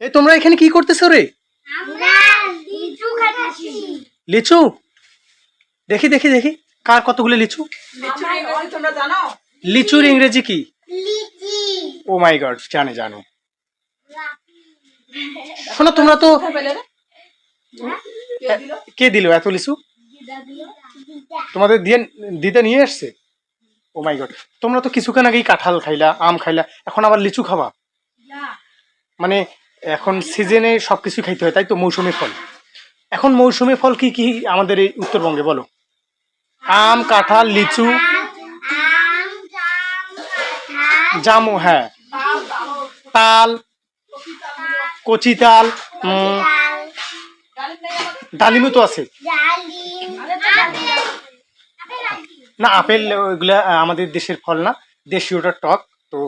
এই তোমরা এখানে কি করতেছো রে? লিচু দেখি দেখি দেখি। কার কতগুলো লিচু? লিচুর ইংরেজি তোমরা জানো? লিচুর ইংরেজি কি? ও মাই গড জানে জানো। শোনো তোমরা তো কে দিল? এত লিচু? তোমাদের দিয়ে দিতে নিয়ে এসছে? ও মাই গড তোমরা তো কিছুক্ষণ আগেই কাঁঠাল খাইলা আম খাইলা এখন আবার লিচু খাবা? মানে এখন সিজনে সব সবকিছু খাইতে হয় তাই তো মৌসুমি ফল। এখন মৌসুমি ফল কি কি আমাদের এই উত্তরবঙ্গে, বলো? আম, কাঁঠাল, লিচু, জাম হ্যাঁ। তাল, কচি তাল ডালিমও তো আছে। না, আপেল ওইগুলা আমাদের দেশের ফল না, দেশীয়টা টক। তো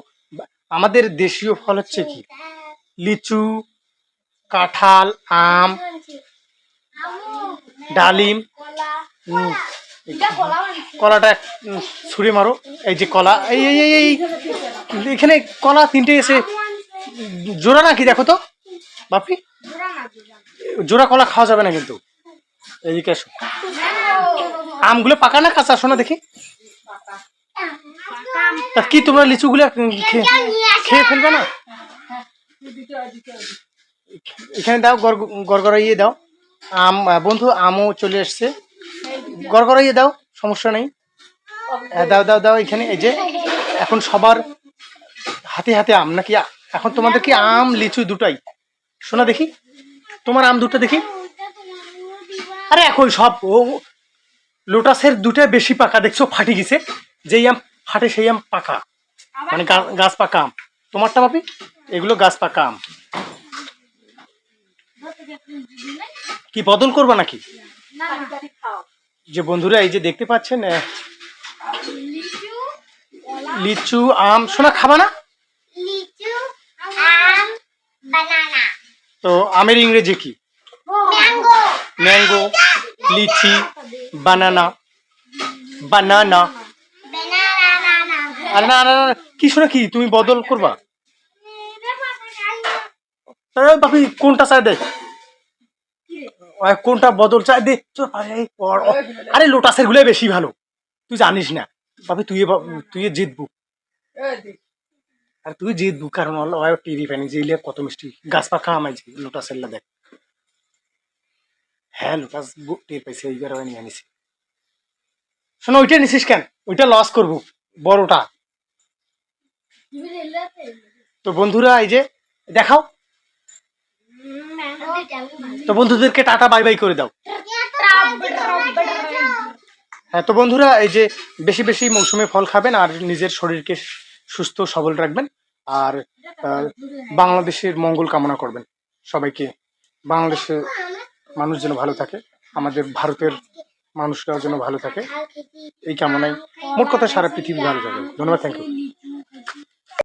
আমাদের দেশীয় ফল হচ্ছে কি? লিচু, কাঁঠাল, আম, ডালিম কলাটা ছুঁড়ে মারো। এই যে কলা, এই এই এই এখানে কলা তিনটে এসে, জোড়া নাকি দেখো তো? বাপি? জোড়া কলা খাওয়া যাবে না কিন্তু। এদিকে এসো। আমগুলো পাকা না কাঁচা? শোনা দেখি। কি তোমরা লিচুগুলো খেয়ে ফেলবে না? এখানে দাও, গড়- গড়গড়াইয়ে দাও। আম বন্ধু, আমও চলে এসছে। গড়গড়াইয়ে দাও, সমস্যা নেই। দাও দাও দাও এখানে, এই যে, এখন সবার হাতে হাতে আম, নাকি এখন তোমাদের কি আম, লিচু দুটাই? শোনা দেখি, তোমার আম দুটো দেখি। আরে এখন সব, ও লোটাসের দুটা বেশি পাকা, দেখছ, ফাটি গেছে। যেই আম ফাটে, সেই আম পাকা। মানে গাছ পাকা আম। তোমারটা বাপি এগুলো গাছ পাকা আম। কি বদল করব নাকি? যে বন্ধুরা এই যে দেখতে পাচ্ছেন লিচু আম শোনা খাবা না? তো আমের ইংরেজি কি? Mango lychee banana banana. আরে না কি শোনা কি? তুমি বদল করবা? বাপি কোনটা চাই দে? ওই কোনটা বদল চাই দে? চল, আরে, লোটাসেরগুলো বেশি ভালো। তুই জানিস না। বাপি তুই তুই জিতবু। আর তুই জিতবু কারণ টিভি ফ্যানি যে কত মিষ্টি গাছ পাখা আমায় লোটাসের দেখ। হ্যাঁ লোটাস টের পাইছে এইবার নিয়ে নিছি শোনো ওইটা নিছিস কেন? ওইটা লস করব বড়টা। তো বন্ধুরা এই যে দেখাও। তো বন্ধুদেরকে টাটা, বাই বাই করে দাও। হ্যাঁ তো বন্ধুরা, এই যে বেশি বেশি মৌসুমে ফল খাবেন আর নিজের শরীরকে সুস্থ সবল রাখবেন আর বাংলাদেশের মঙ্গল কামনা করবেন। সবাইকে, বাংলাদেশের মানুষ যেন ভালো থাকে, আমাদের ভারতের মানুষরাও যেন ভালো থাকে, এই কামনায় মোট কথা সারা পৃথিবী ভালো থাকে ধন্যবাদ থ্যাংক ইউ